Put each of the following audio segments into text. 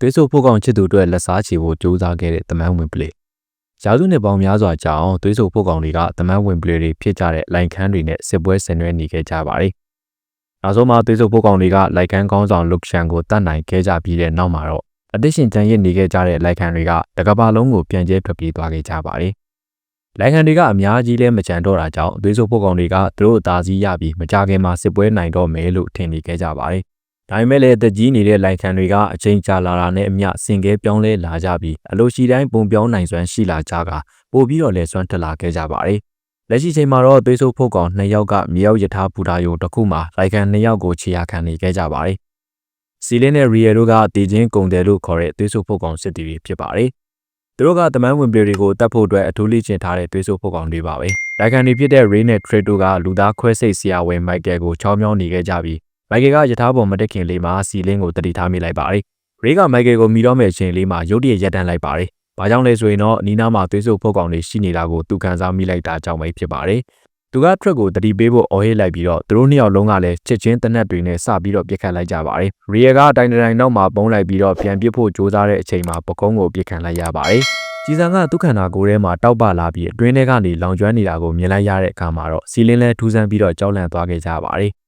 သွေးဆုပ်ဖို့ကောင်ချစ်သူအတွက်လက်စားချေဖို့ကြိုးစားခဲ့တဲ့တမန်ဝင်ပလေရာစုနှစ်ပေါင်းများစွာကြာအောင်သွေးဆုပ်ဖို့ကောင်တွေကတမန်ဝင်ပလေတွေဖြစ်ကြတဲ့လိုက်ခန်းတွေနဲ့စစ်ပွဲဆင်နွှဲနေခဲ့ကြပါတယ်။နောက်ဆုံးမှာသွေးဆုပ်ဖို့ကောင်တွေကလိုက်ခန်းကောင်းဆောင်လုတ်ရှန်ကိုတတ်နိုင်ခဲ့ကြပြီးတဲ့နောက်မှာတော့အသက်ရှင်ကျန်ရစ်နေခဲ့ကြတဲ့လိုက်ခန်းတွေကတကဘာလုံးကိုပြန်ကျဲထွက်ပြေးသွားခဲ့ကြပါတယ်။လိုက်ခန်းတွေကအများကြီးလဲမကြံတော့တာကြောင့်သွေးဆုပ်ဖို့ကောင်တွေကသူတို့အသာစီးရပြီးမကြခင်မှာစစ်ပွဲနိုင်တော့မယ်လို့ထင်နေခဲ့ကြပါတယ်။ ဒါပေမဲ့လည်းတကြီးနေတဲ့လိုက်ခံတွေကအချိန်ကြာလာတာနဲ့အမျှစင်ကဲပြောင်းလဲလာကြပြီးအလိုရှိတိုင်းပုံပြောင်းနိုင်စွမ်းရှိလာကြကပို့ပြီးတော့လည်းစွမ်းတက်လာခဲ့ကြပါတယ်။လက်ရှိချိန်မှာတော့သွေးဆုပ်ဖို့ကောင်နှစ်ယောက်ကမြေရောက်ယထာဘူတာယိုတစ်ခုမှလိုက်ခံနှစ်ယောက်ကိုခြေရခံနေခဲ့ကြပါတယ်။စီလင်းနဲ့ရီယယ်တို့ကတည်ချင်းကုံတယ်လို့ခေါ်တဲ့သွေးဆုပ်ဖို့ကောင်စစ်တီတွေဖြစ်ပါတယ်။သူတို့ကတမန်ဝင်ပလေတွေကိုတတ်ဖို့အတွက်အထူးလေ့ကျင့်ထားတဲ့သွေးဆုပ်ဖို့ကောင်တွေပါပဲ။လိုက်ခံတွေဖြစ်တဲ့ Ray နဲ့ Trade တို့ကလူသားခွဲစိတ်ဆရာဝန် Michael ကိုချောင်းမြောင်းနေခဲ့ကြပြီး မိုက်ကယ်ကယထာပေါ်မတက်ခင်လေးမှာစီလင်းကိုတတိထားမိလိုက်ပါတယ်။ရေးကမိုက်ကယ်ကိုမိတော့မဲ့အချိန်လေးမှာရုတ်တရက်ရက်တန်းလိုက်ပါတယ်။ဘာကြောင့်လဲဆိုရင်တော့နီးနားမှာသွေးဆုပ်ဖုတ်ကောင်တွေရှိနေတာကိုသူခံစားမိလိုက်တာကြောင့်ပဲဖြစ်ပါတယ်။သူက truck ကိုတတိပေးဖို့အော်ဟစ်လိုက်ပြီးတော့သူတို့နှစ်ယောက်လုံးကလည်းချစ်ချင်းတနက်တွေနဲ့စပြီးတော့ပြစ်ခတ်လိုက်ကြပါတယ်။ရီယယ်ကအတိုင်းတိုင်းနောက်မှာပုံးလိုက်ပြီးတော့ပြန်ပစ်ဖို့ကြိုးစားတဲ့အချိန်မှာပကုံးကိုပြစ်ခတ်လိုက်ရပါတယ်။ကြည်စံကသူ့ခန္ဓာကိုယ်ထဲမှာတောက်ပလာပြီးအတွင်းထဲကနေလောင်ကျွမ်းနေတာကိုမြင်လိုက်ရတဲ့အခါမှာတော့စီလင်းလဲထူးဆန်းပြီးတော့ကြောက်လန့်သွားခဲ့ကြပါတယ်။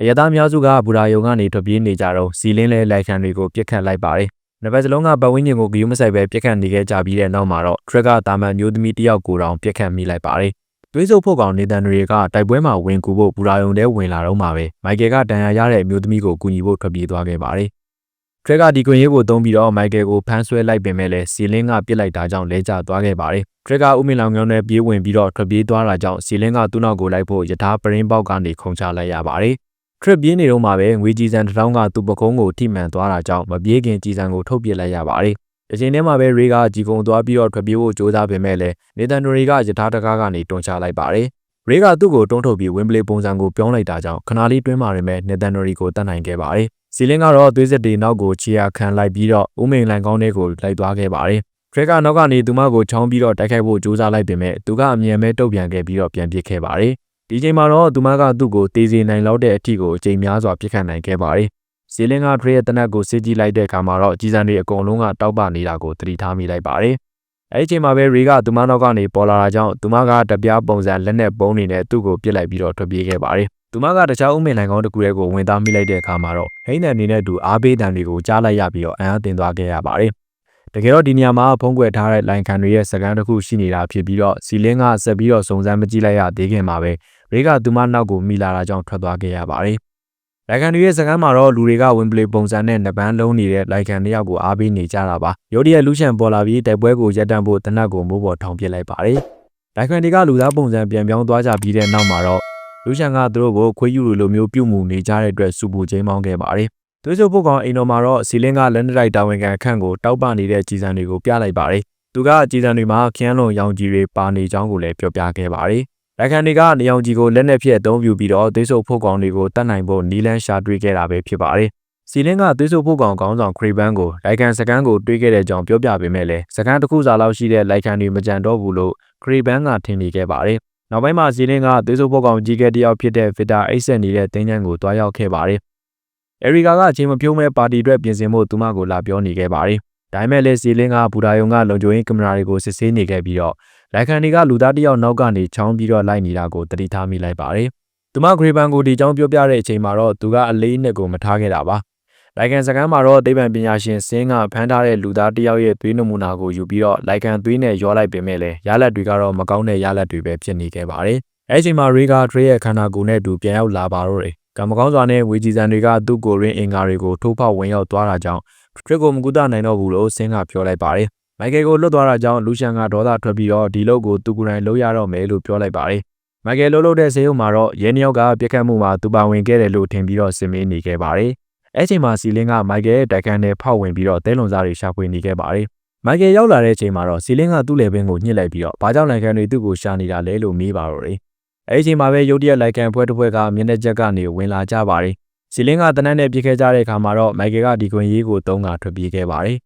အရသားများစုကဘူရာယုံကနေထွက်ပြေးနေကြတော့စီလင်းလဲလိုက်ခံတွေကိုပြစ်ခတ်လိုက်ပါတယ်။နှစ်ဘက်စလုံးကပတ်ဝန်းကျင်ကိုဂယုမဆိုင်ပဲပြစ်ခတ်နေခဲ့ကြပြီးတဲ့နောက်မှာတော့ထရက်ကတာမန်မျိုးသမီးတယောက်ကိုတောင်ပြစ်ခတ်မိလိုက်ပါတယ်။သွေးစုပ်ဖို့ကောင်နေတန်တွေကတိုက်ပွဲမှာဝင်ကူဖို့ဘူရာယုံထဲဝင်လာတော့မှပဲမိုက်ကယ်ကတန်ရာရတဲ့အမျိုးသမီးကိုကူညီဖို့ထွက်ပြေးသွားခဲ့ပါတယ်။ထရက်ကဒီကွင်ရေးကိုသုံးပြီးတော့မိုက်ကယ်ကိုဖမ်းဆွဲလိုက်ပင်မဲ့လည်းစီလင်းကပြစ်လိုက်တာကြောင့်လဲကျသွားခဲ့ပါတယ်။ထရက်ကဥမင်လောင်ငုံနဲ့ပြေးဝင်ပြီးတော့ထွက်ပြေးသွားတာကြောင့်စီလင်းကသူ့နောက်ကိုလိုက်ဖို့ယထာပရင်းပေါက်ကနေခုန်ချလိုက်ရပါတယ်။ trip ပြင်းနေတော့မှပဲငွေကြီးစံတစ်ထောင်ကသူ့ပကုံးကိုထိမှန်သွားတာကြောင့်မပြေးခင်ကြီးစံကိုထုတ်ပစ်လိုက်ရပါတယ်။အချိန်ထဲမှာပဲရေကကြီးကုံသွားပြီးတော့ထွက်ပြေးဖို့ကြိုးစားပေမဲ့လည်းနေတန်တိုရီကယထာတကားကနေတွန်းချလိုက်ပါတယ်။ရေကသူ့ကိုတွန်းထုတ်ပြီးဝင်းပလေပုံစံကိုပြောင်းလိုက်တာကြောင့်ခဏလေးတွင်းမာရမဲ့နေတန်တိုရီကိုတတ်နိုင်ခဲ့ပါတယ်။စီလင်းကတော့သွေးစစ်တွေနောက်ကိုချီယာခံလိုက်ပြီးတော့ဦးမိန်လိုင်ကောင်းတွေကိုလိုက်သွားခဲ့ပါတယ်။ထရက်ကနောက်ကနေသူမကိုချောင်းပြီးတော့တိုက်ခိုက်ဖို့ကြိုးစားလိုက်ပေမဲ့သူကအမြင်မဲ့တုတ်ပြန်ခဲ့ပြီးတော့ပြန်ပစ်ခဲ့ပါတယ်။ ဒီချိန်မှာတော့သူမကသူ့ကိုတေးစီနိုင်လောက်တဲ့အထီကိုအချိန်များစွာပြစ်ခတ်နိုင်ခဲ့ပါတယ်။ဇီလင်းကထရေရဲ့တနက်ကိုစစ်ကြည့်လိုက်တဲ့အခါမှာတော့ကြီးစံတွေအကုန်လုံးကတောက်ပနေတာကိုသတိထားမိလိုက်ပါတယ်။အဲဒီချိန်မှာပဲရီကသူမနောက်ကနေပေါ်လာတာကြောင့်သူမကတပြားပုံစံလက်နဲ့ပုံးနေနဲ့သူ့ကိုပြစ်လိုက်ပြီးတော့ထွက်ပြေးခဲ့ပါတယ်။သူမကတခြားဥမင်လိုင်ကောင်းတစ်ခုရဲ့ကိုဝင်သားမိလိုက်တဲ့အခါမှာတော့ဟိန်းတန်နေနဲ့သူအားပေးတန်တွေကိုကြားလိုက်ရပြီးတော့အံ့အားသင်သွားခဲ့ရပါတယ်။တကယ်တော့ဒီနေရာမှာဖုံးကွယ်ထားတဲ့လိုင်ခံတွေရဲ့စကန်တစ်ခုရှိနေတာဖြစ်ပြီးတော့စီလင်းကဆက်ပြီးတော့စုံစမ်းမကြည့်လိုက်ရသေးခင်မှာပဲ ရေကသူမနောက်ကိုမိလာတာကြောင့်ထွက်သွားခဲ့ရပါတယ်။လိုက်ကန်တွေရဲ့စကမ်းမှာတော့လူတွေကဝင်ပလေပုံစံနဲ့နပန်းလုံးနေတဲ့လိုက်ကန်တယောက်ကိုအားပေးနေကြတာပါ။ရိုဒီရဲ့လူချန်ပေါ်လာပြီးတိုက်ပွဲကိုရပ်တန့်ဖို့တနက်ကိုမိုးပေါ်ထောင်ပစ်လိုက်ပါတယ်။လိုက်ကန်တွေကလူသားပုံစံပြန်ပြောင်းသွားကြပြီးတဲ့နောက်မှာတော့လူချန်ကသူတို့ကိုခွေးယူလိုမျိုးပြုတ်မှုနေကြတဲ့အတွက်စူပူချင်းမောင်းခဲ့ပါတယ်။သွေးချိုပုတ်ကောင်အိမ်တော်မှာတော့စီလင်းကလက်နက်တိုက်တာဝန်ခံအခန့်ကိုတောက်ပနေတဲ့ကြီးစံတွေကိုပြလိုက်ပါတယ်။သူကကြီးစံတွေမှာခရမ်းလုံရောင်ကြီးတွေပါနေကြောင်းကိုလည်းပြောပြခဲ့ပါတယ်။ လက်ခံတွေကနေအောင်ကြီးကိုလက်နက်ဖြင့်အသုံးပြုပြီးတော့သွေးဆုပ်ဖို့ကောင်တွေကိုတတ်နိုင်ဖို့နီလန်းရှာတွေ့ခဲ့တာပဲဖြစ်ပါတယ်။စီလင်းကသွေးဆုပ်ဖို့ကောင်ခေါင်းဆောင်ခရီဘန်ကိုလိုက်ခံစကန်ကိုတွေးခဲ့တဲ့ကြောင်ပြောပြပေးမဲ့လဲစကန်တစ်ခုစာလောက်ရှိတဲ့လိုက်ခံတွေမကြံတော့ဘူးလို့ခရီဘန်ကထင်နေခဲ့ပါတယ်။နောက်ပိုင်းမှာစီလင်းကသွေးဆုပ်ဖို့ကောင်ကြီးကတယောက်ဖြစ်တဲ့ဗီတာအိတ်ဆက်နေတဲ့တင်းချမ်းကိုတွားရောက်ခဲ့ပါတယ်။အရီကာကအချိန်မဖြုံးမဲ့ပါတီအတွက်ပြင်ဆင်ဖို့သူမကိုလာပြောနေခဲ့ပါတယ်။ဒါပေမဲ့လည်းစီလင်းကဘူဒါယုံကလုံခြုံရေးကင်မရာတွေကိုစစ်ဆေးနေခဲ့ပြီးတော့ လိုက်ခန်တွေကလူသားတယောက်နောက်ကနေချောင်းပြီးတော့လိုက်နေတာကိုတတိထားမိလိုက်ပါတယ်။သူမဂရေဘန်ကိုဒီကြောင်းပြောပြတဲ့အချိန်မှာတော့သူကအလေးနဲ့ကိုမထားခဲ့တာပါ။လိုက်ကန်စကမ်းမှာတော့သိပ္ပံပညာရှင်စင်းကဖမ်းထားတဲ့လူသားတယောက်ရဲ့သွေးနမူနာကိုယူပြီးတော့လိုက်ကန်သွေးနဲ့ရောလိုက်ပင်မဲ့လဲရလက်တွေကတော့မကောင်းတဲ့ရလက်တွေပဲဖြစ်နေခဲ့ပါတယ်။အဲဒီချိန်မှာရေဂါထရေရဲ့ခန္ဓာကိုယ်နဲ့အတူပြန်ရောက်လာပါတော့တယ်။ကံမကောင်းစွာနဲ့ဝေကြီးစံတွေကသူ့ကိုရင်းအင်္ဂါတွေကိုထိုးဖောက်ဝင်ရောက်သွားတာကြောင့်ထရစ်ကိုမကူတာနိုင်တော့ဘူးလို့စင်းကပြောလိုက်ပါတယ် မိုက်ကယ်ကိုလွတ်သွားတာကြောင့်လူရှန်ကဒေါသထွက်ပြီးတော့ဒီလုပ်ကိုသူကိုယ်တိုင်လုပ်ရတော့မယ်လို့ပြောလိုက်ပါတယ်။မိုက်ကယ်လှုပ်လှုပ်တဲ့ဆေးရုံမှာတော့ရဲနှစ်ယောက်ကပြက်ခတ်မှုမှာသူပါဝင်ခဲ့တယ်လို့ထင်ပြီးတော့စင်မေးနေခဲ့ပါတယ်။အဲချိန်မှာစီလင်းကမိုက်ကယ်ရဲ့တိုက်ခန်းထဲဖောက်ဝင်ပြီးတော့တဲလွန်စားတွေရှာဖွေနေခဲ့ပါတယ်။မိုက်ကယ်ရောက်လာတဲ့အချိန်မှာတော့စီလင်းကသူ့လေပင်ကိုညှစ်လိုက်ပြီးတော့ဘာကြောင့်လိုက်ခံတွေသူ့ကိုရှာနေတာလဲလို့မေးပါတော့တယ်။အဲဒီချိန်မှာပဲရုတ်တရက်လိုက်ခံဖွဲတစ်ဖွဲကမျက်နှာချက်ကနေဝင်လာကြပါတယ်။စီလင်းကတနက်နဲ့ပြစ်ခဲ့ကြတဲ့အခါမှာတော့မိုက်ကယ်ကဒီကွန်ရေးကိုသုံးကထွက်ပြေးခဲ့ပါတယ်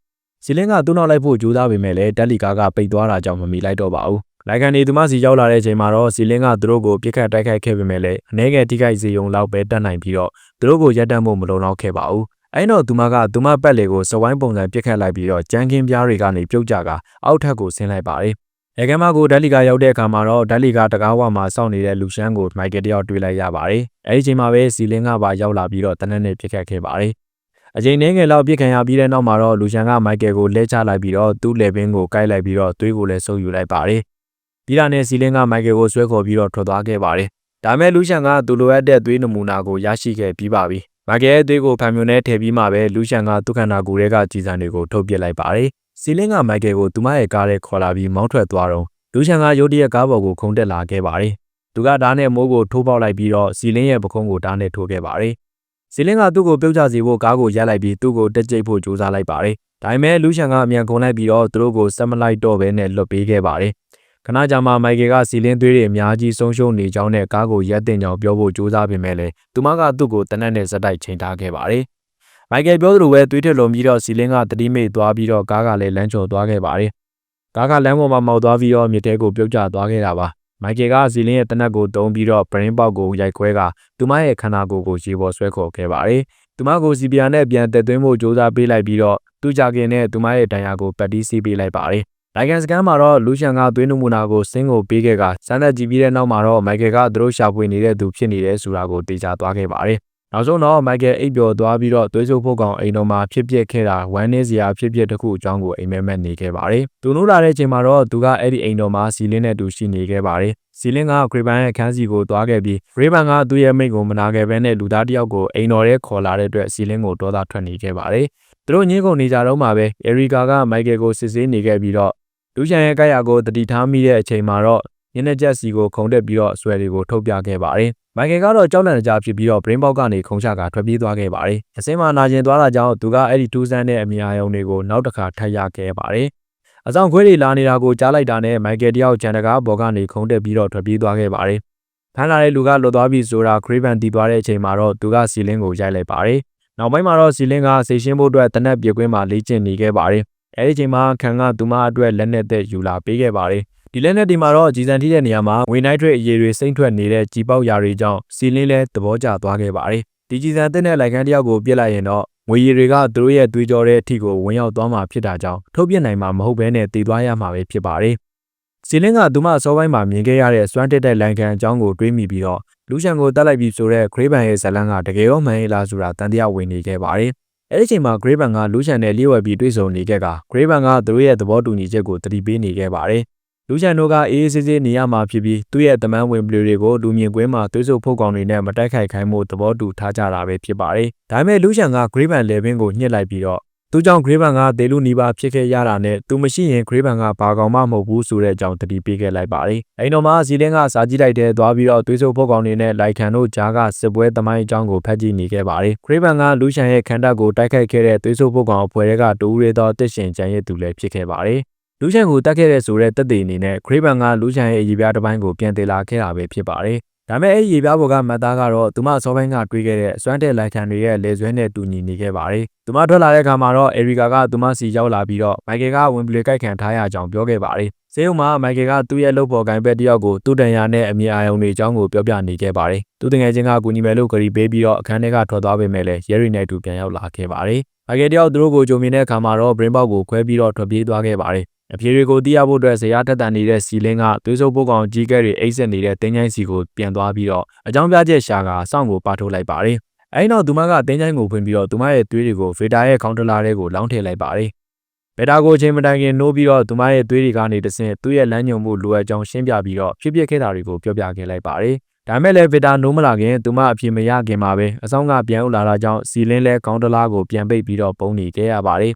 စီလင်းကသူ့နောက်လိုက်ဖို့ကြိုးစားပေမဲ့လည်းတက်လီကာကပိတ်သွားတာကြောင့်မမီလိုက်တော့ပါဘူး။လိုက်ကန်နေသူမစီရောက်လာတဲ့အချိန်မှာတော့စီလင်းကသူတို့ကိုပြစ်ခတ်တိုက်ခိုက်ခဲ့ပေမဲ့လည်းအနေငယ်ထိခိုက်စေုံလောက်ပဲတတ်နိုင်ပြီးတော့သူတို့ကိုရပ်တန့်ဖို့မလုံလောက်ခဲ့ပါဘူး။အဲ့တော့သူမကသူမပတ်လေကိုစဝိုင်းပုံစံပြစ်ခတ်လိုက်ပြီးတော့ကြမ်းကင်းပြားတွေကနေပြုတ်ကြကအောက်ထပ်ကိုဆင်းလိုက်ပါတယ်။အဲကမ်းမကိုဓာတ်လီကရောက်တဲ့အခါမှာတော့ဓာတ်လီကတကားဝမှာစောင့်နေတဲ့လူရှမ်းကိုမိုက်ကယ်တယောက်တွေ့လိုက်ရပါတယ်။အဲဒီချိန်မှာပဲစီလင်းကပါရောက်လာပြီးတော့တနက်နဲ့ပြစ်ခတ်ခဲ့ပါတယ်။ အချိန်နှင်းငယ်လောက်ပြစ်ခံရပြီးတဲ့နောက်မှာတော့လူရှန်ကမိုက်ကယ်ကိုလဲချလိုက်ပြီးတော့သူ့လေပင်ကိုကိုက်လိုက်ပြီးတော့သွေးကိုလည်းဆုပ်ယူလိုက်ပါတယ်။ပြီးတာနဲ့စီလင်းကမိုက်ကယ်ကိုဆွဲခေါ်ပြီးတော့ထွက်သွားခဲ့ပါတယ်။ဒါမဲ့လူရှန်ကသူလိုအပ်တဲ့သွေးနမူနာကိုရရှိခဲ့ပြီးပါပြီ။မိုက်ကယ်ရဲ့သွေးကိုဖန်မြုံနဲ့ထည့်ပြီးမှပဲလူရှန်ကသူ့ခန္ဓာကိုယ်ထဲကကြည်စံတွေကိုထုတ်ပစ်လိုက်ပါတယ်။စီလင်းကမိုက်ကယ်ကိုသူမရဲ့ကားထဲခေါ်လာပြီးမောင်းထွက်သွားတော့လူရှန်ကရုတ်တရက်ကားပေါ်ကိုခုန်တက်လာခဲ့ပါတယ်။သူကဓာတ်နဲ့မိုးကိုထိုးပေါက်လိုက်ပြီးတော့စီလင်းရဲ့ပခုံးကိုဓာတ်နဲ့ထိုးခဲ့ပါတယ်။ စီလင်းကသူ့ကိုပြုတ်ကျစေဖို့ကားကိုရပ်လိုက်ပြီးသူ့ကိုတက်ကြိတ်ဖို့ကြိုးစားလိုက်ပါတယ်။ဒါပေမဲ့လူရှန်ကအမြန်ခုန်လိုက်ပြီးတော့သူတို့ကိုစက်မလိုက်တော့ဘဲနဲ့လွတ်ပေးခဲ့ပါတယ်။ခဏကြာမှမိုက်ကယ်ကစီလင်းသွေးတွေအများကြီးဆုံးရှုံးနေကြောင်းနဲ့ကားကိုရပ်တင်ကြောင်ပြောဖို့ကြိုးစားပေမဲ့လည်းသူမကသူ့ကိုတနက်နဲ့ဇက်တိုက်ချိန်ထားခဲ့ပါတယ်။မိုက်ကယ်ပြောသလိုပဲသွေးထစ်လုံပြီးတော့စီလင်းကတတိမိတ်သွားပြီးတော့ကားကလည်းလမ်းကျော်သွားခဲ့ပါတယ်။ကားကလမ်းပေါ်မှာမောက်သွားပြီးတော့မြစ်တဲကိုပြုတ်ကျသွားခဲ့တာပါ။ မိုက်ကယ်ကစီလင်းရဲ့တနက်ကိုတုံးပြီးတော့ဘရင်ပေါက်ကိုရိုက်ခွဲကသူမရဲ့ခန္ဓာကိုယ်ကိုရေပေါ်ဆွဲခေါ်ခဲ့ပါတယ်။သူမကိုစီပီယာနဲ့ပြန်တက်သွင်းဖို့ကြိုးစားပေးလိုက်ပြီးတော့သူ့ကြခင်နဲ့သူမရဲ့တန်ရာကိုပတ်တီးစီးပေးလိုက်ပါတယ်။နိုင်ငံစကန်မှာတော့လူရှန်ကသွေးနမူနာကိုစင်းကိုပေးခဲ့ကစမ်းသပ်ကြည့်ပြီးတဲ့နောက်မှာတော့မိုက်ကယ်ကသူတို့ရှာဖွေနေတဲ့သူဖြစ်နေတယ်ဆိုတာကိုတေချာသွားခဲ့ပါတယ်။ နောက်ဆုံးတော့မိုက်ကယ်အိပ်ပျော်သွားပြီးတော့သွေးဆုပ်ဖို့ကောင်အိမ်တော်မှာဖြစ်ပျက်ခဲ့တာဝမ်းနည်းစရာဖြစ်ပျက်တစ်ခုအကြောင်းကိုအိမ်မက်မက်နေခဲ့ပါတယ်။သူနိုးလာတဲ့အချိန်မှာတော့သူကအဲ့ဒီအိမ်တော်မှာစီလင်းနဲ့တူရှိနေခဲ့ပါတယ်။စီလင်းကဂရေဘန်ရဲ့ခန်းစီကိုသွားခဲ့ပြီးဂရေဘန်ကသူ့ရဲ့မိတ်ကိုမနာခဲ့ဘဲနဲ့လူသားတစ်ယောက်ကိုအိမ်တော်ထဲခေါ်လာတဲ့အတွက်စီလင်းကိုဒေါသထွက်နေခဲ့ပါတယ်။သူတို့ညင်းကုန်နေကြတော့မှပဲအရီကာကမိုက်ကယ်ကိုစစ်ဆေးနေခဲ့ပြီးတော့လူချန်ရဲ့ကြိုက်ရာကိုတတိထားမိတဲ့အချိန်မှာတော့ ညနေချက်စီကိုခုံတက်ပြီးတော့အဆွဲတွေကိုထုတ်ပြခဲ့ပါတယ်။မိုက်ကယ်ကတော့ကြောက်လန့်ကြဖြစ်ပြီးတော့ brain box ကနေခုံချကထွက်ပြေးသွားခဲ့ပါတယ်။အစင်းမှာနာကျင်သွားတာကြောင့်သူကအဲ့ဒီထူးဆန်းတဲ့အမြာယုံတွေကိုနောက်တစ်ခါထပ်ရခဲ့ပါတယ်။အဆောင်ခွဲတွေလာနေတာကိုကြားလိုက်တာနဲ့မိုက်ကယ်တယောက်ဂျန်တကားဘော်ကနေခုံတက်ပြီးတော့ထွက်ပြေးသွားခဲ့ပါတယ်။ဖမ်းလာတဲ့လူကလွတ်သွားပြီဆိုတာခရီးဗန်တီးသွားတဲ့အချိန်မှာတော့သူကစီလင်းကိုရိုက်လိုက်ပါတယ်။နောက်ပိုင်းမှာတော့စီလင်းကဆေရှင်းဖို့အတွက်တနက်ပြေကွင်းမှာလေ့ကျင့်နေခဲ့ပါတယ်။အဲဒီချိန်မှာခံကသူမအတွက်လက်နက်သက်ယူလာပေးခဲ့ပါတယ်။ ဒီလက်နက်ဒီမှာတော့ဂျီစန်ထိတဲ့နေရာမှာငွေနိုက်ထရိတ်အရေးတွေစိမ့်ထွက်နေတဲ့ကြီးပေါက်ရာတွေကြောင့်စီလင်းလဲသဘောကျသွားခဲ့ပါတယ်။ဒီဂျီစန်တဲ့နဲ့လိုက်ခန်းတယောက်ကိုပြစ်လိုက်ရင်တော့ငွေရည်တွေကသူတို့ရဲ့သွေးကြောတဲ့အထိကိုဝင်ရောက်သွားမှာဖြစ်တာကြောင့်ထုတ်ပြနိုင်မှာမဟုတ်ဘဲနဲ့တည်သွားရမှာပဲဖြစ်ပါတယ်။စီလင်းကသူမအစောပိုင်းမှာမြင်ခဲ့ရတဲ့စွမ်းတက်တဲ့လိုင်ကန်အကြောင်းကိုတွေးမိပြီးတော့လူရှန်ကိုတက်လိုက်ပြီးဆိုတဲ့ခရေးဘန်ရဲ့ဇလန်ကတကယ်ရောမှန်ရဲ့လားဆိုတာတန်တရားဝင်နေခဲ့ပါတယ်။အဲဒီချိန်မှာ Grey Band ကလူးချန်နဲ့လျှို့ဝှက်ပြီးတွေ့ဆုံနေခဲ့က Grey Band ကသူတို့ရဲ့သဘောတူညီချက်ကိုတတိပေးနေခဲ့ပါတယ်။ လူးချန်တို့ကအေးအေးဆေးဆေးနေရမှာဖြစ်ပြီးသူ့ရဲ့တမန်ဝင်ပလူတွေကိုလူမြင်ကွင်းမှာသွေးဆုပ်ဖုတ်ကောင်တွေနဲ့မတိုက်ခိုက်ခိုင်းမှုသဘောတူထားကြတာပဲဖြစ်ပါတယ်။ဒါပေမဲ့လူးချန်က Grey Band လေပင်ကိုညှစ်လိုက်ပြီးတော့သူကြောင့် Grey Band ကဒေလူနီးပါးဖြစ်ခဲ့ရတာနဲ့သူမရှိရင် Grey Band ကဘာကောင်မှမဟုတ်ဘူးဆိုတဲ့အကြောင်းတတိပေးခဲ့လိုက်ပါတယ်။အိမ်တော်မှာဇီလင်းကစာကြည့်လိုက်တဲ့သွားပြီးတော့သွေးဆုပ်ဖုတ်ကောင်တွေနဲ့လိုက်ခံတို့ကြားကစစ်ပွဲသမိုင်းအကြောင်းကိုဖတ်ကြည့်နေခဲ့ပါတယ်။ Grey Band ကလူးချန်ရဲ့ခန္ဓာကိုတိုက်ခိုက်ခဲ့တဲ့သွေးဆုပ်ဖုတ်ကောင်အဖွဲ့တွေကတူရဲသောတစ်ရှင်ကြံရဲ့သူလည်းဖြစ်ခဲ့ပါတယ်။ လူးချန်ကိုတတ်ခဲ့တဲ့ဆိုတဲ့တက်သေးအနေနဲ့ Grey Band ကလူးချန်ရဲ့အရေးပြားတစ်ပိုင်းကိုပြန်တည်လာခဲ့တာပဲဖြစ်ပါတယ်။ဒါမဲ့အဲ့ရေပြားပေါ်ကမတ်သားကတော့သူမအစောပိုင်းကတွေးခဲ့တဲ့စွမ်းတဲ့လိုက်ခံတွေရဲ့လေဆွဲနဲ့တူညီနေခဲ့ပါတယ်။သူမထွက်လာတဲ့အခါမှာတော့အေရီကာကသူမစီရောက်လာပြီးတော့မိုက်ကယ်ကဝင်ပလေကိုက်ခံထားရကြောင်းပြောခဲ့ပါတယ်။ဆေးရုံမှာမိုက်ကယ်ကသူ့ရဲ့လုပ်ပေါ်ကိုင်ဘက်တယောက်ကိုသူ့တန်ရာနဲ့အမြင်အာရုံတွေအကြောင်းကိုပြောပြနေခဲ့ပါတယ်။သူတငယ်ချင်းကကူညီမယ်လို့ကြရီပေးပြီးတော့အခန်းထဲကထွက်သွားပေမဲ့လည်းရဲရီနဲ့တူပြန်ရောက်လာခဲ့ပါတယ်။မိုက်ကယ်တယောက်သူတို့ကိုကြုံမြင်တဲ့အခါမှာတော့ brain box ကိုခွဲပြီးတော့ထွက်ပြေးသွားခဲ့ပါတယ်။ အဖြေတွေကိုသိရဖို့အတွက်ဇရာတက်တန်နေတဲ့စီလင်းကသွေးစုပ်ပုတ်ကောင်ကြီးကဲတွေအိတ်ဆက်နေတဲ့တင်းချိုင်းစီကိုပြန်သွားပြီးတော့အကြောင်းပြချက်ရှာကစောင့်ကိုပါထုတ်လိုက်ပါတယ်။အဲဒီနောက်သူမကတင်းချိုင်းကိုဖွင့်ပြီးတော့သူမရဲ့သွေးတွေကိုဗေတာရဲ့ကောင်တလာတွေကိုလောင်းထည့်လိုက်ပါတယ်။ဗေတာကိုချိန်မတိုင်ခင်နှိုးပြီးတော့သူမရဲ့သွေးတွေကနေတဆင့်သူ့ရဲ့လမ်းညွှန်မှုလိုအပ်ကြောင်းရှင်းပြပြီးတော့ဖြစ်ပျက်ခဲ့တာတွေကိုပြောပြခဲ့လိုက်ပါတယ်။ဒါမဲ့လည်းဗီတာနိုးမလာခင်သူမအပြေမရခင်မှာပဲအဆောင်ကပြန်ဥလာတာကြောင့်စီလင်းလဲကောင်းတလားကိုပြန်ပိတ်ပြီးတော့ပုံနေခဲ့ရပါတယ်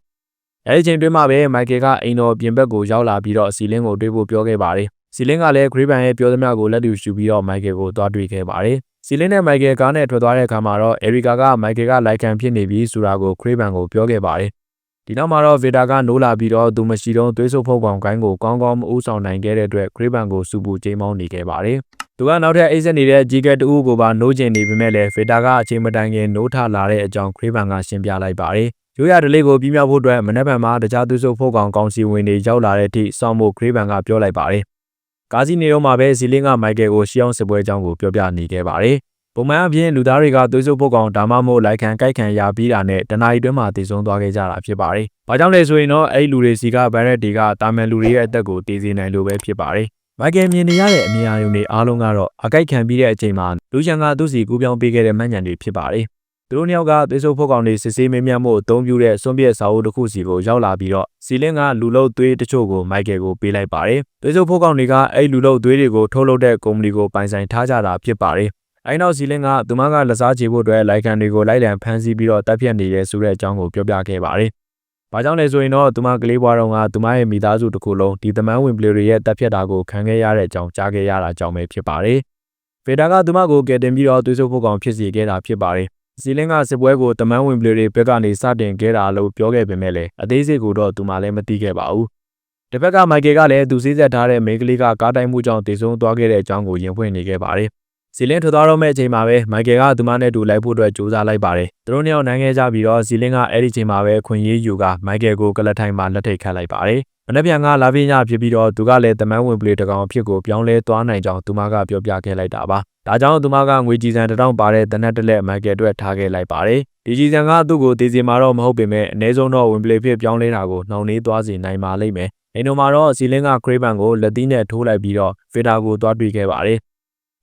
အဲဒီချိန်တွင်းမှာပဲမိုက်ကယ်ကအိမ်တော်ပြင်ဘက်ကိုရောက်လာပြီးတော့စီလင်းကိုတွေးဖို့ပြောခဲ့ပါတယ်။စီလင်းကလည်းဂရေးဘန်ရဲ့ပြောသမျှကိုလက်တူရှူပြီးတော့မိုက်ကယ်ကိုသွားတွေ့ခဲ့ပါတယ်။စီလင်းနဲ့မိုက်ကယ်ကားနဲ့ထွက်သွားတဲ့အခါမှာတော့အေရီကာကမိုက်ကယ်ကလိုက်ခံဖြစ်နေပြီဆိုတာကိုဂရေးဘန်ကိုပြောခဲ့ပါတယ်။ဒီနောက်မှာတော့ဗေတာကနိုးလာပြီးတော့သူမရှိတော့သွေးဆုပ်ဖုတ်ကောင်ကိုင်းကိုကောင်းကောင်းမဦးဆောင်နိုင်ခဲ့တဲ့အတွက်ဂရေးဘန်ကိုစူပူချိန်မောင်းနေခဲ့ပါတယ်။သူကနောက်ထပ်အိတ်ဆက်နေတဲ့ကြီးကဲတူကိုပါနိုးကျင်နေပေမဲ့လည်းဗေတာကအချိန်မတိုင်ခင်နိုးထလာတဲ့အကြောင်းဂရေးဘန်ကရှင်းပြလိုက်ပါတယ်။ ရိုးရဒလေးကိုပြီးမြောက်ဖို့အတွက်မနက်ဖြန်မှာတခြားသူစုဖို့ကောင်ကောင်စီဝင်တွေရောက်လာတဲ့အထိစောင့်ဖို့ဂရေးဘန်ကပြောလိုက်ပါတယ်။ကားစီနေတော့မှပဲဇီလင်းကမိုက်ကယ်ကိုရှီအောင်စစ်ပွဲအကြောင်းကိုပြောပြနေခဲ့ပါတယ်။ပုံမှန်အပြင်လူသားတွေကသွေးစွပ်ပုတ်ကောင်ဒါမှမဟုတ်လိုက်ခံကြိုက်ခံရပြီးတာနဲ့တနအီတွင်းမှာတည်ဆုံသွားခဲ့ကြတာဖြစ်ပါတယ်။ဘာကြောင့်လဲဆိုရင်တော့အဲ့ဒီလူတွေစီကဗိုင်းရပ်တွေကတာမန်လူတွေရဲ့အသက်ကိုတည်စေနိုင်လို့ပဲဖြစ်ပါတယ်။မိုက်ကယ်မြင်နေရတဲ့အမြင်အာရုံတွေအားလုံးကတော့အကြိုက်ခံပြီးတဲ့အချိန်မှာလူချန်ကသူ့စီကူးပြောင်းပေးခဲ့တဲ့မှတ်ဉာဏ်တွေဖြစ်ပါတယ်။ သူတို့နှစ်ယောက်ကသွေးစွပ်ပုတ်ကောင်တွေစစ်ဆေးမေးမြန်းမှုအသုံးပြုတဲ့စွန့်ပစ်စာအုပ်တစ်ခုစီကိုရောက်လာပြီးတော့စီလင်းကလူလုတ်သွေးတချို့ကိုမိုက်ကယ်ကိုပေးလိုက်ပါတယ်။သွေးစွပ်ပုတ်ကောင်တွေကအဲ့လူလုတ်သွေးတွေကိုထုတ်လုပ်တဲ့ကုမ္ပဏီကိုပိုင်ဆိုင်ထားကြတာဖြစ်ပါတယ်။အဲ့နောက်စီလင်းကသူမကလက်စားချေဖို့အတွက်လိုက်ခံတွေကိုလိုက်လံဖမ်းဆီးပြီးတော့တပ်ဖြတ်နေရဲဆိုတဲ့အကြောင်းကိုပြောပြခဲ့ပါတယ်။ဘာကြောင့်လဲဆိုရင်တော့သူမကလေးဘွားတော်ကသူမရဲ့မိသားစုတစ်ခုလုံးဒီသမန်းဝင်ပလေတွေရဲ့တပ်ဖြတ်တာကိုခံခဲ့ရတဲ့အကြောင်းကြားခဲ့ရတာကြောင့်ပဲဖြစ်ပါတယ်။ဖေတာကသူမကိုကယ်တင်ပြီးတော့သွေးစွပ်ဖို့ကောင်ဖြစ်စီခဲ့တာဖြစ်ပါတယ်။ စီလင်းကစစ်ပွဲကိုတမန်းဝင်ပလေတွေဘက်ကနေစတင်ခဲ့တာလို့ပြောခဲ့ပေမဲ့လည်းအသေးစိတ်ကိုတော့သူမလည်းမသိခဲ့ပါဘူး။တစ်ဖက်ကမိုက်ကယ်ကလည်းသူစည်းဆက်ထားတဲ့မိန်းကလေးကကားတိုင်းမှုကြောင့်တည်ဆုံသွားခဲ့တဲ့အကြောင်းကိုရင်ဖွင့်နေခဲ့ပါတယ်။ စီလင်းထွက်သွားတော့မဲ့အချိန်မှာပဲမိုက်ကယ်ကသူမနဲ့တူလိုက်ဖို့အတွက်ကြိုးစားလိုက်ပါတယ်။သူတို့နှစ်ယောက်နိုင်ခဲ့ကြပြီးတော့စီလင်းကအဲ့ဒီချိန်မှာပဲခွင့်ရေးယူကမိုက်ကယ်ကိုကလတ်ထိုင်မှာလက်ထိတ်ခတ်လိုက်ပါတယ်။မနေ့ပြန်ကလာပြင်းညဖြစ်ပြီးတော့သူကလည်းတမန်းဝင်ပလေတကောင်အဖြစ်ကိုပြောင်းလဲသွားနိုင်ကြောင်းသူမကပြောပြခဲ့လိုက်တာပါ။ဒါကြောင့်သူမကငွေကြည်စံတစ်တောင်းပါတဲ့တနက်တစ်လက်မိုက်ကယ်အတွက်ထားခဲ့လိုက်ပါတယ်။ဒီကြည်စံကသူ့ကိုတည်စီမှာတော့မဟုတ်ပေမဲ့အနည်းဆုံးတော့ဝင်ပလေဖြစ်ပြောင်းလဲတာကိုနှောင့်နှေးသွားစေနိုင်ပါလိမ့်မယ်။အိမ်တော်မှာတော့စီလင်းကခရေးဘန်ကိုလက်သီးနဲ့ထိုးလိုက်ပြီးတော့ဖေတာကိုသွားတွေ့ခဲ့ပါတယ်။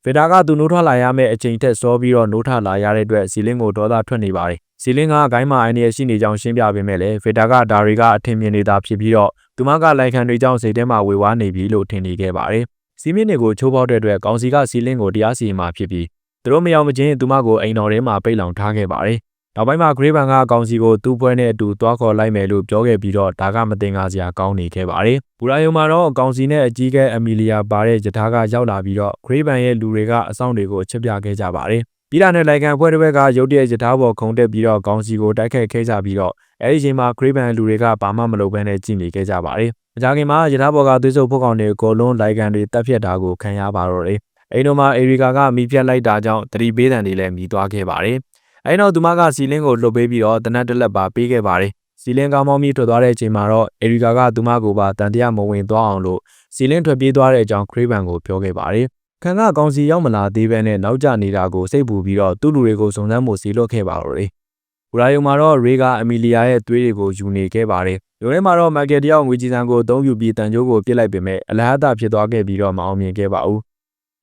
ဖေတာကသူနိုးထွက်လာရမယ့်အချိန်ထက်စောပြီးတော့နိုးထလာရတဲ့အတွက်စီလင်းကိုဒေါသထွက်နေပါတယ်။စီလင်းကဂိုင်းမှာအန်ရရှိနေကြောင်းရှင်းပြပေးမဲ့လေဖေတာကဒါရီကအထင်မြင်နေတာဖြစ်ပြီးတော့သူမကလိုက်ခံတွေကြောင့်စိတ်ထဲမှာဝေဝါးနေပြီလို့ထင်နေခဲ့ပါတယ်။စီမင်းတွေကိုချိုးပေါက်တဲ့အတွက်ကောင်စီကစီလင်းကိုတရားစီရင်မှာဖြစ်ပြီးသူတို့မယောင်မချင်းသူမကိုအိမ်တော်ထဲမှာပိတ်လောင်ထားခဲ့ပါတယ်။ နောက်ပိုင်းမှာဂရေးဘန်ကအကောင်စီကိုသူ့ပွဲနဲ့အတူသွားခေါ်လိုက်မယ်လို့ပြောခဲ့ပြီးတော့ဒါကမတင်ကားစရာကောင်းနေခဲ့ပါတယ်။ဘူရာယုံမှာတော့အကောင်စီနဲ့အကြီးကဲအမီလီယာပါတဲ့ယထာကရောက်လာပြီးတော့ဂရေးဘန်ရဲ့လူတွေကအဆောင်တွေကိုအချက်ပြခဲ့ကြပါတယ်။ပြည်တာနဲ့လိုက်ခံဖွဲ့တစ်ဘက်ကရုတ်တရက်ယထာပေါ်ခုံတက်ပြီးတော့ကောင်စီကိုတိုက်ခတ်ခဲ့ကြပြီးတော့အဲဒီချိန်မှာဂရေးဘန်လူတွေကဘာမှမလုပ်ဘဲနဲ့ကြည်နေခဲ့ကြပါတယ်။မကြခင်မှာယထာဘော်ကသွေးစုပ်ဖုတ်ကောင်တွေအကုန်လုံးလိုက်ကန်တွေတက်ဖြတ်တာကိုခံရပါတော့တယ်။အိမ်တော်မှာအေရီကာကမိပြတ်လိုက်တာကြောင့်တတိပေးတံတွေလည်းမြည်သွားခဲ့ပါတယ်။ အဲဒီနောက်သူမကစီလင်းကိုလှုပ်ပေးပြီးတော့တနတ်တစ်လက်ပါပေးခဲ့ပါတယ်။စီလင်းကောင်းမောင်းပြီးထွက်သွားတဲ့အချိန်မှာတော့အေရီကာကသူမကိုပါတန်တရားမဝင်သွားအောင်လို့စီလင်းထွက်ပြေးသွားတဲ့အကြောင်းခရေးဘန်ကိုပြောခဲ့ပါတယ်။ခံကကောင်စီရောက်မလာသေးဘဲနဲ့နောက်ကျနေတာကိုစိတ်ပူပြီးတော့သူ့လူတွေကိုစုံစမ်းဖို့စီလွတ်ခဲ့ပါတော့တယ်။ဘူရာယုံမှာတော့ရေကအမီလီယာရဲ့သွေးတွေကိုယူနေခဲ့ပါတယ်။လူထဲမှာတော့မိုက်ကယ်တယောက်ငွေကြီးစံကိုအသုံးပြုပြီးတန်ကြိုးကိုပြစ်လိုက်ပေမဲ့အလဟတာဖြစ်သွားခဲ့ပြီးတော့မအောင်မြင်ခဲ့ပါဘူး။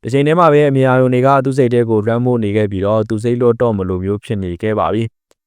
ဒီချိန်ထဲမှာပဲအမြာယုံတွေကသူ့စိတ်ထဲကိုရမ်းမိုးနေခဲ့ပြီးတော့သူစိတ်လွတ်တော့မလို့မျိုးဖြစ်နေခဲ့ပါပြီ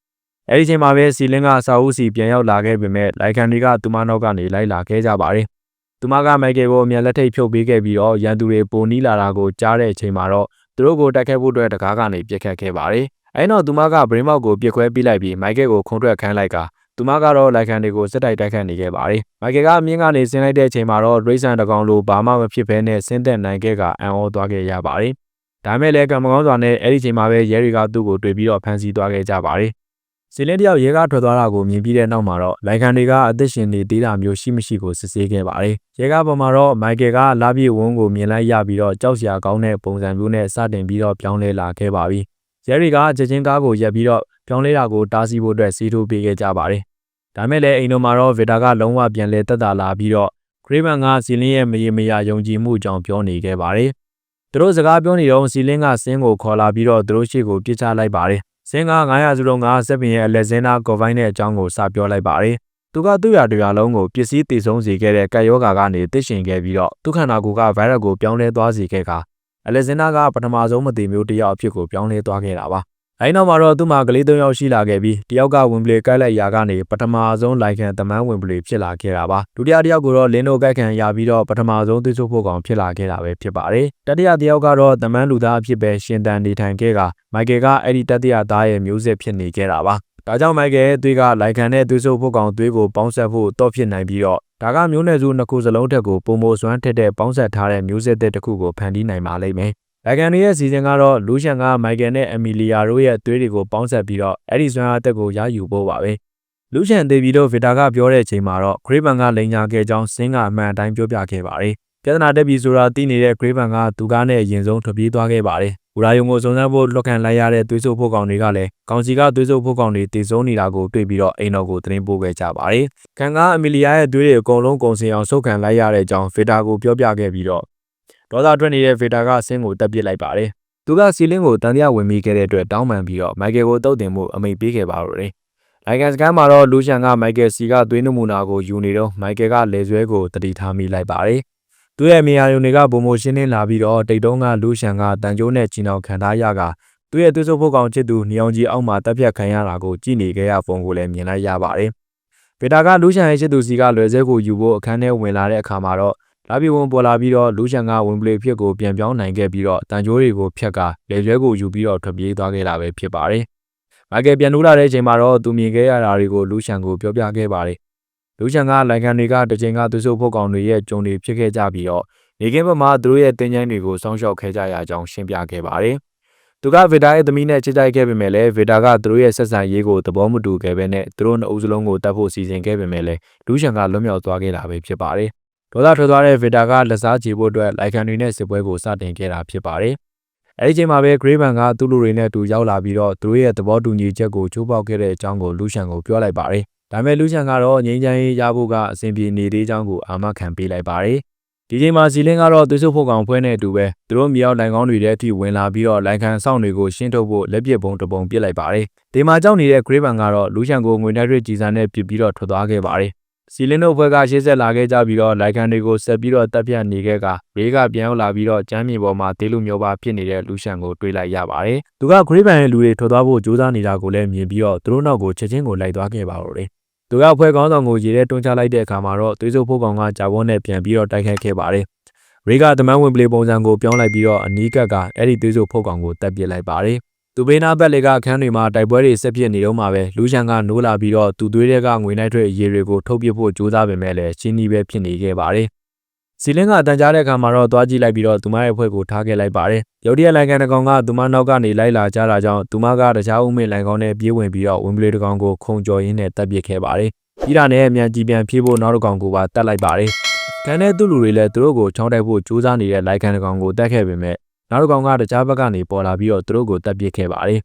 ။အဲဒီချိန်မှာပဲစီလင်းကစာအုပ်စီပြန်ရောက်လာခဲ့ပေမဲ့လိုက်ခံတွေကသူမနောက်ကနေလိုက်လာခဲ့ကြပါတယ်။သူမကမိုက်ကယ်ကိုအမြန်လက်ထိတ်ဖြုတ်ပေးခဲ့ပြီးတော့ရန်သူတွေပိုနီးလာတာကိုကြားတဲ့အချိန်မှာတော့သူတို့ကိုတိုက်ခိုက်ဖို့အတွက်တကားကနေပြစ်ခတ်ခဲ့ပါတယ်။အဲနောက်သူမကဗရင်းမောက်ကိုပြစ်ခွဲပေးလိုက်ပြီးမိုက်ကယ်ကိုခုံထွက်ခိုင်းလိုက်က သူမကတော့လိုက်ခံတွေကိုစစ်တိုက်တိုက်ခတ်နေခဲ့ပါတယ်။မိုက်ကယ်ကအမြင့်ကနေဆင်းလိုက်တဲ့အချိန်မှာတော့ရိဆန်တကောင်လိုဘာမှမဖြစ်ဘဲနဲ့ဆင်းသက်နိုင်ခဲ့ကအံ့ဩသွားခဲ့ရပါတယ်။ဒါမဲ့လည်းကံမကောင်းစွာနဲ့အဲ့ဒီချိန်မှာပဲရဲတွေကသူ့ကိုတွေ့ပြီးတော့ဖမ်းဆီးသွားခဲ့ကြပါတယ်။စီလင်းတယောက်ရဲကားထွက်သွားတာကိုမြင်ပြီးတဲ့နောက်မှာတော့လိုက်ခံတွေကအသက်ရှင်နေသေးတာမျိုးရှိမရှိကိုစစ်ဆေးခဲ့ပါတယ်။ရဲကားပေါ်မှာတော့မိုက်ကယ်ကလာပြည့်ဝန်းကိုမြင်လိုက်ရပြီးတော့ကြောက်စရာကောင်းတဲ့ပုံစံမျိုးနဲ့စတင်ပြီးတော့ပြောင်းလဲလာခဲ့ပါပြီ။ရဲတွေကချက်ချင်းကားကိုရက်ပြီးတော့ ပြောင်းလဲတာကိုတားဆီးဖို့အတွက်စီးထိုးပေးခဲ့ကြပါတယ်။ဒါမဲ့လည်းအိမ်တို့မှာတော့ဗီတာကလုံးဝပြန်လဲတက်တာလာပြီးတော့ဂရေးမန်ကစီလင်းရဲ့မရေမရာယုံကြည်မှုကြောင့်ပြောနေခဲ့ပါတယ်။သူတို့စကားပြောနေတော့စီလင်းကဆင်းကိုခေါ်လာပြီးတော့သူတို့ရှေ့ကိုပြစ်ချလိုက်ပါတယ်။ဆင်းက900စုလုံးကစက်ပင်ရဲ့အလက်ဇင်းနာကော်ပိုင်းတဲ့အကြောင်းကိုစပြောလိုက်ပါတယ်။သူကသူ့ရတရလုံးကိုပစ္စည်းတည်ဆုံးစေခဲ့တဲ့ကတ်ယောဂါကနေတည်ရှင်ခဲ့ပြီးတော့သူခန္ဓာကိုယ်ကဗိုင်းရပ်ကိုပြောင်းလဲသွားစေခဲ့ကအလက်ဇင်းနာကပထမဆုံးမတည်မျိုးတစ်ယောက်အဖြစ်ကိုပြောင်းလဲသွားခဲ့တာပါ။ အဲဒီနောက်မှာတော့သူ့မှာကလေး၃ယောက်ရှိလာခဲ့ပြီးတယောက်ကဝင်ပလေကိုက်လိုက်ရာကနေပထမဆုံးလိုက်ခံတမန်းဝင်ပလေဖြစ်လာခဲ့တာပါဒုတိယတယောက်ကိုတော့လင်းတို့ကိုက်ခံရပြီးတော့ပထမဆုံးသွေးချိုးဖို့ကောင်ဖြစ်လာခဲ့တာပဲဖြစ်ပါတယ်တတိယတယောက်ကတော့တမန်းလူသားအဖြစ်ပဲရှင်တန်နေထိုင်ခဲ့ကမိုက်ကယ်ကအဲ့ဒီတတိယသားရဲ့မျိုးဆက်ဖြစ်နေခဲ့တာပါဒါကြောင့်မိုက်ကယ်သွေးကလိုက်ခံတဲ့သွေးဆိုးဖို့ကောင်သွေးကိုပေါင်းဆက်ဖို့တော့ဖြစ်နိုင်ပြီးတော့ဒါကမျိုးနွယ်စုနှစ်ခုစလုံးထက်ကိုပုံမိုစွမ်းထက်တဲ့ပေါင်းဆက်ထားတဲ့မျိုးဆက်တစ်ခုကိုဖန်တီးနိုင်ပါလိမ့်မယ်။ လက်ကန်တွေရဲ့စီစဉ်ကတော့လူးရှန်ကမိုက်ကယ်နဲ့အမီလီယာတို့ရဲ့သွေးတွေကိုပေါင်းဆက်ပြီးတော့အဲ့ဒီစွမ်းအားတက်ကိုရယူဖို့ပါပဲ။လူးရှန်သေးပြီးတော့ဗီတာကပြောတဲ့အချိန်မှာတော့ဂရေးဘန်ကလိန်ညာခဲ့ကြောင်းစင်းကအမှန်အတိုင်းပြောပြခဲ့ပါတယ်။ပြဿနာတက်ပြီးဆိုတာသိနေတဲ့ဂရေးဘန်ကသူကားနဲ့အရင်ဆုံးထွက်ပြေးသွားခဲ့ပါတယ်။ဘူရာယုံကိုစုံစမ်းဖို့လွတ်ခံလိုက်ရတဲ့သွေးစုပ်ဖို့ကောင်တွေကလည်းကောင်စီကသွေးစုပ်ဖို့ကောင်တွေတည်ဆုံးနေတာကိုတွေ့ပြီးတော့အိမ်တော်ကိုသတင်းပို့ခဲ့ကြပါတယ်။ခံကအမီလီယာရဲ့သွေးတွေအကုန်လုံးကုန်စင်အောင်ဆုတ်ခံလိုက်ရတဲ့အကြောင်းဗီတာကိုပြောပြခဲ့ပြီးတော့ ဒေါသထွက်နေတဲ့ဗီတာကဆင်းကိုတက်ပစ်လိုက်ပါတယ်သူကစီလင်းကိုတန်တရားဝင်မိခဲ့တဲ့အတွက်တောင်းပန်ပြီးတော့မိုက်ကယ်ကိုတုတ်တင်မှုအမိန့်ပေးခဲ့ပါတော့တယ်။နိုင်ငံစကန်မှာတော့လူရှန်ကမိုက်ကယ်စီကသွေးနမူနာကိုယူနေတော့မိုက်ကယ်ကလေဆွဲကိုတတိထားမိလိုက်ပါတယ်။သူ့ရဲ့မိယာယုံတွေကပုံမရှင်းလင်းလာပြီးတော့တိတ်တုံးကလူရှန်ကတန်ကြိုးနဲ့ချီနှောင်ခံထားရကသူ့ရဲ့သွေးစုပ်ဖို့ကောင်ချစ်သူနေအောင်ကြီးအောက်မှာတပ်ဖြတ်ခံရတာကိုကြည့်နေခဲ့ရပုံကိုလည်းမြင်လိုက်ရပါတယ်။ဗေတာကလူရှန်ရဲ့ချစ်သူစီကလွယ်စဲကိုယူဖို့အခန်းထဲဝင်လာတဲ့အခါမှာတော့ လာပြီးဝင်ပေါ်လာပြီးတော့လူရှန်ကဝင်ပလေဖြစ်ကိုပြန်ပြောင်းနိုင်ခဲ့ပြီးတော့တန်ကြိုးတွေကိုဖြတ်ကလေရွဲကိုယူပြီးတော့ထွက်ပြေးသွားခဲ့တာပဲဖြစ်ပါတယ်။မိုက်ကယ်ပြန်လို့လာတဲ့အချိန်မှာတော့သူမြင်ခဲ့ရတာတွေကိုလူရှန်ကိုပြောပြခဲ့ပါတယ်။လူရှန်ကလိုက်ခံတွေကတစ်ချိန်ကသူစုပ်ဖို့ကောင်တွေရဲ့ကြုံတွေဖြစ်ခဲ့ကြပြီးတော့နေကင်းဘက်မှာသူတို့ရဲ့တင်ချိုင်းတွေကိုစောင့်ရှောက်ခဲ့ကြရကြောင်းရှင်းပြခဲ့ပါတယ်။သူကဗေတာရဲ့သမီးနဲ့ချစ်ကြိုက်ခဲ့ပေမဲ့လည်းဗေတာကသူတို့ရဲ့ဆက်ဆံရေးကိုသဘောမတူခဲ့ပဲနဲ့သူတို့နှစ်ဦးစလုံးကိုတတ်ဖို့စီစဉ်ခဲ့ပေမဲ့လည်းလူရှန်ကလွတ်မြောက်သွားခဲ့တာပဲဖြစ်ပါတယ်။ ဒေါသထွက်သွားတဲ့ဗီတာကလက်စားချေဖို့အတွက်လိုက်ခံတွေနဲ့စစ်ပွဲကိုစတင်ခဲ့တာဖြစ်ပါတယ်။အဲဒီချိန်မှာပဲဂရေးဘန်ကသူ့လူတွေနဲ့တူရောက်လာပြီးတော့သူတို့ရဲ့သဘောတူညီချက်ကိုချိုးဖောက်ခဲ့တဲ့အကြောင်းကိုလူရှန်ကိုပြောလိုက်ပါတယ်။ဒါပေမဲ့လူရှန်ကတော့ငြိမ်းချမ်းရေးရဖို့ကအဆင်ပြေနေသေးကြောင်းကိုအာမခံပေးလိုက်ပါတယ်။ဒီချိန်မှာစီလင်းကတော့သွေးဆုပ်ဖို့ကောင်ဖွဲနဲ့အတူပဲသူတို့မြောက်လိုင်ကောင်းတွေထဲအထိဝင်လာပြီးတော့လိုင်ခံဆောင်တွေကိုရှင်းထုတ်ဖို့လက်ပစ်ပုံတပုံပစ်လိုက်ပါတယ်။ဒီမှာကြောက်နေတဲ့ဂရေးဘန်ကတော့လူရှန်ကိုငွေနဲ့ရစ်ကြီးစားနဲ့ပစ်ပြီးတော့ထွက်သွားခဲ့ပါတယ် စီလင်းတို့ဘက်ကရှေ့ဆက်လာခဲ့ကြပြီးတော့လိုက်ကန်တွေကိုဆက်ပြီးတော့တပ်ပြတ်နေခဲ့ကဘေးကပြန်ရောက်လာပြီးတော့ကျမ်းမြေပေါ်မှာဒေးလူမျိုးပါဖြစ်နေတဲ့လူရှန်ကိုတွေးလိုက်ရပါတယ်။သူကဂရိဗန်ရဲ့လူတွေထွက်သွားဖို့ကြိုးစားနေတာကိုလည်းမြင်ပြီးတော့သူတို့နောက်ကိုချက်ချင်းကိုလိုက်သွားခဲ့ပါတော့တယ်။သူကဖွဲကောင်းဆောင်ကိုရေထဲတွန်းချလိုက်တဲ့အခါမှာတော့သွေးစုပ်ဖို့ကောင်ကကြာဝန်းနဲ့ပြန်ပြီးတော့တိုက်ခတ်ခဲ့ပါတယ်။ရေကတမန်ဝင်ပလေပုံစံကိုပြောင်းလိုက်ပြီးတော့အနီးကပ်ကအဲ့ဒီသွေးစုပ်ဖို့ကောင်ကိုတပ်ပစ်လိုက်ပါတယ်။ သူဘေးနာဘက်လေကအခန်းတွေမှာတိုက်ပွဲတွေဆက်ဖြစ်နေတော့မှပဲလူရှန်ကနိုးလာပြီးတော့သူသွေးတွေကငွေနိုင်ထွက်ရေတွေကိုထုတ်ပစ်ဖို့ကြိုးစားပေမဲ့လည်းချင်းနီးပဲဖြစ်နေခဲ့ပါတယ်။စီလင်းကအတန်ကြားတဲ့အခါမှာတော့သွားကြည့်လိုက်ပြီးတော့သူမရဲ့ဖွဲ့ကိုထားခဲ့လိုက်ပါတယ်။ရုတ်တရက်လိုင်ကန်တကောင်ကသူမနောက်ကနေလိုက်လာကြတာကြောင့်သူမကတခြားဦးမေလိုင်ကောင်နဲ့ပြေးဝင်ပြီးတော့ဝင်းပလေတကောင်ကိုခုံကျော်ရင်းနဲ့တပ်ပစ်ခဲ့ပါတယ်။ပြီးတာနဲ့အမြန်ကြီးပြန်ဖြေးဖို့နောက်တကောင်ကိုပါတပ်လိုက်ပါတယ်။ခံတဲ့သူ့လူတွေလည်းသူတို့ကိုချောင်းတိုက်ဖို့ကြိုးစားနေတဲ့လိုင်ကန်တကောင်ကိုတတ်ခဲ့ပေမဲ့ နောက်တစ်ကောင်ကတခြားဘက်ကနေပေါ်လာပြီးတော့သူတို့ကိုတပ်ပစ်ခဲ့ပါတယ်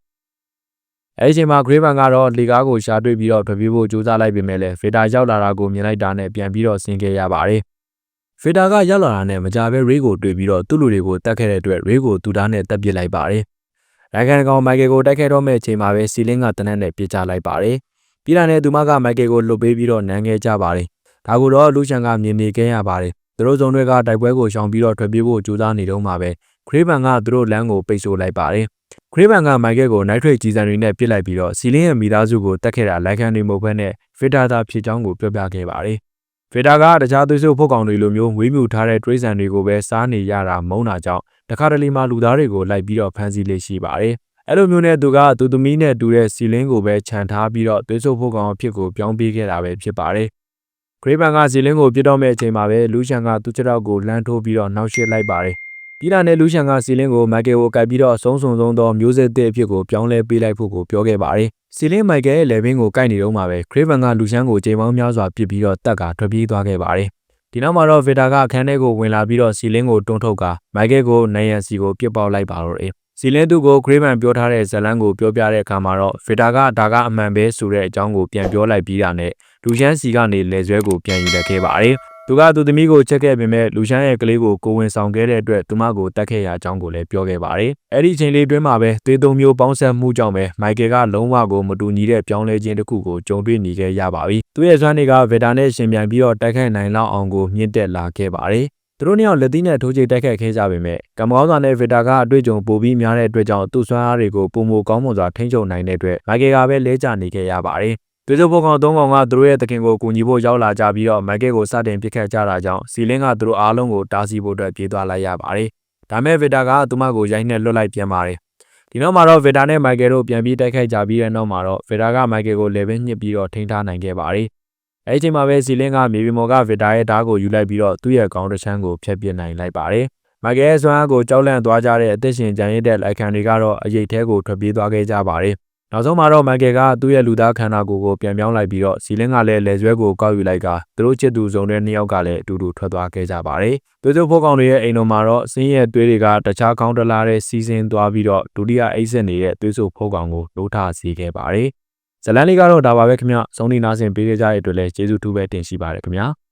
။အဲဒီချိန်မှာ Graven ကတော့လေကားကိုရှာတွေ့ပြီးတော့ထွက်ပြေးဖို့ကြိုးစားလိုက်ပေမဲ့လည်း Veta ရောက်လာတာကိုမြင်လိုက်တာနဲ့ပြန်ပြီးတော့ဆင်းခဲ့ရပါတယ်။ Veta ကရောက်လာတာနဲ့မကြဘဲ Ray ကိုတွေ့ပြီးတော့သူ့လူတွေကိုတတ်ခဲ့တဲ့အတွက် Ray ကိုသူသားနဲ့တပ်ပစ်လိုက်ပါတယ်။ရိုင်ကန်ကောင်မိုက်ကယ်ကိုတိုက်ခဲ့တော့မဲ့အချိန်မှာပဲစီလင်းကတနက်နဲ့ပြစ်ချလိုက်ပါတယ်။ပြီးတာနဲ့သူမကမိုက်ကယ်ကိုလှုပ်ပေးပြီးတော့နန်းခဲ့ကြပါတယ်။ဒါကိုတော့လူချန်ကမြင်နေခဲ့ရပါတယ်။သူတို့စုံတွေကတိုက်ပွဲကိုရှောင်ပြီးတော့ထွက်ပြေးဖို့ကြိုးစားနေတော့မှပဲ ခရေးဘန်ကသူတို့လမ်းကိုပိတ်ဆို့လိုက်ပါတယ်။ခရေးဘန်ကမိုက်ကယ်ကိုနိုင်ထရိတ်ကြီးစံတွေနဲ့ပစ်လိုက်ပြီးတော့စီလင်းရဲ့မိသားစုကိုတတ်ခဲ့တာလိုက်ခံနေမဟုတ်ဘဲနဲ့ဖစ်တာသာဖြစ်ကြောင်းကိုပြောပြခဲ့ပါတယ်။ဖစ်တာကတခြားသွေးစုပ်ဖို့ကောင်တွေလိုမျိုးဝေးမြူထားတဲ့တွေးဆန်တွေကိုပဲစားနေရတာမုန်းတာကြောင့်တခါတလေမှလူသားတွေကိုလိုက်ပြီးတော့ဖမ်းဆီးလေးရှိပါတယ်။အဲ့လိုမျိုးနဲ့သူကသူသမီးနဲ့တူတဲ့စီလင်းကိုပဲခြံထားပြီးတော့သွေးစုပ်ဖို့ကောင်အဖြစ်ကိုပြောင်းပေးခဲ့တာပဲဖြစ်ပါတယ်။ဂရေးဘန်ကစီလင်းကိုပြစ်တော့မဲ့အချိန်မှာပဲလူချန်ကသူ့ခြေထောက်ကိုလှမ်းထိုးပြီးတော့နှောက်ရှစ်လိုက်ပါတယ် ပြည်လာနယ်လူရှန်ကစီလင်းကိုမိုက်ကယ်ကိုကပ်ပြီးတော့အဆုံးစုံဆုံးသောမျိုးဆက်သစ်အဖြစ်ကိုပြောင်းလဲပေးလိုက်ဖို့ကိုပြောခဲ့ပါတယ်။စီလင်းမိုက်ကယ်ရဲ့လေဘင်းကိုကိုက်နေတော့မှပဲခရစ်ဗန်ကလူရှန်ကိုချိန်ပေါင်းများစွာပစ်ပြီးတော့တက်ကထွက်ပြေးသွားခဲ့ပါတယ်။ဒီနောက်မှာတော့ဗီတာကအခန်းထဲကိုဝင်လာပြီးတော့စီလင်းကိုတွန်းထုတ်ကမိုက်ကယ်ကိုနိုင်ရန်စီကိုပြစ်ပေါက်လိုက်ပါတော့တယ်။စီလင်းသူကိုခရစ်ဗန်ပြောထားတဲ့ဇလန်းကိုပြောပြတဲ့အခါမှာတော့ဗီတာကဒါကအမှန်ပဲဆိုတဲ့အကြောင်းကိုပြန်ပြောလိုက်ပြီးတာနဲ့လူရှန်စီကနေလေဆွဲကိုပြန်ယူလက်ခဲ့ပါတယ်။ သူကသူသမီးကိုချက်ခဲ့ပေမဲ့လူရှမ်းရဲ့ကလေးကိုကိုဝင်ဆောင်ခဲ့တဲ့အတွက်သူမကိုတတ်ခဲ့ရအကြောင်းကိုလည်းပြောခဲ့ပါတယ်။အဲ့ဒီအချိန်လေးတွင်းမှာပဲသွေးသုံးမျိုးပေါင်းဆက်မှုကြောင့်ပဲမိုက်ကယ်ကလုံးဝကိုမတူညီတဲ့ပြောင်းလဲခြင်းတစ်ခုကိုကြုံတွေ့နေခဲ့ရပါပြီ။သူရဲ့စွမ်းတွေကဗေတာနဲ့ရှင်ပြန်ပြီးတော့တိုက်ခိုက်နိုင်လောက်အောင်ကိုမြင့်တက်လာခဲ့ပါတယ်။သူတို့နှစ်ယောက်လက်သီးနဲ့ထိုးချိတ်တိုက်ခတ်ခဲ့ကြပေမဲ့ကမ္ဘောဇာနဲ့ဗီတာကအတွေ့အကြုံပိုပြီးများတဲ့အတွက်ကြောင့်သူ့စွမ်းအားတွေကိုပုံမကောင်းမွန်စွာထိန်းချုပ်နိုင်တဲ့အတွက်မိုက်ကယ်ကပဲလဲကျနေခဲ့ရပါတယ် သွေးစုပ်ဖို့ကောင်သုံးကောင်ကသူတို့ရဲ့တခင်ကိုကူညီဖို့ရောက်လာကြပြီးတော့မိုက်ကယ်ကိုစတင်ပစ်ခတ်ကြတာကြောင့်စီလင်းကသူတို့အားလုံးကိုတားဆီးဖို့အတွက်ပြေးသွားလိုက်ရပါတယ်။ဒါမဲ့ဗီတာကသူမကိုရိုက်နှက်လွတ်လိုက်ပြန်ပါတယ်။ဒီနောက်မှာတော့ဗီတာနဲ့မိုက်ကယ်တို့ပြန်ပြီးတိုက်ခိုက်ကြပြီးတဲ့နောက်မှာတော့ဗီတာကမိုက်ကယ်ကိုလေဘင်းညှစ်ပြီးတော့ထိန်းထားနိုင်ခဲ့ပါတယ်။အဲဒီချိန်မှာပဲစီလင်းကမြေပြင်ပေါ်ကဗီတာရဲ့ဓာတ်ကိုယူလိုက်ပြီးတော့သူ့ရဲ့ကောင်းတစ်ချမ်းကိုဖျက်ပစ်နိုင်လိုက်ပါတယ်။မိုက်ကယ်ရဲ့စွမ်းအားကိုကြောက်လန့်သွားကြတဲ့အသက်ရှင်ကြံရစ်တဲ့လိုက်ခံတွေကတော့အရေးထဲကိုထွက်ပြေးသွားခဲ့ကြပါတယ်။ နောက်ဆုံးမှာတော့မိုက်ကယ်ကသူ့ရဲ့လူသားခန္ဓာကိုယ်ကိုပြန်ပြောင်းလိုက်ပြီးတော့စီလင်းကလည်းလက်ဆွဲကိုကောက်ယူလိုက်ကသူတို့ချစ်သူစုံတဲ့နှစ်ယောက်ကလည်းအတူတူထွက်သွားခဲ့ကြပါတယ်။သွေးစုပ်ဖို့ကောင်တွေရဲ့အိမ်တော်မှာတော့စင်းရဲ့သွေးတွေကတခြားကောင်းတလားတဲ့စီးစင်းသွားပြီးတော့ဒုတိယအိတ်ဆက်နေတဲ့သွေးစုပ်ဖို့ကောင်ကိုလိုးထစေခဲ့ပါတယ်။ဇလန်လေးကတော့ဒါပါပဲခင်ဗျ။စုံနေနာဆင်ပေးကြတဲ့အတွက်လည်းကျေးဇူးထူးပဲတင်ရှိပါတယ်ခင်ဗျာ။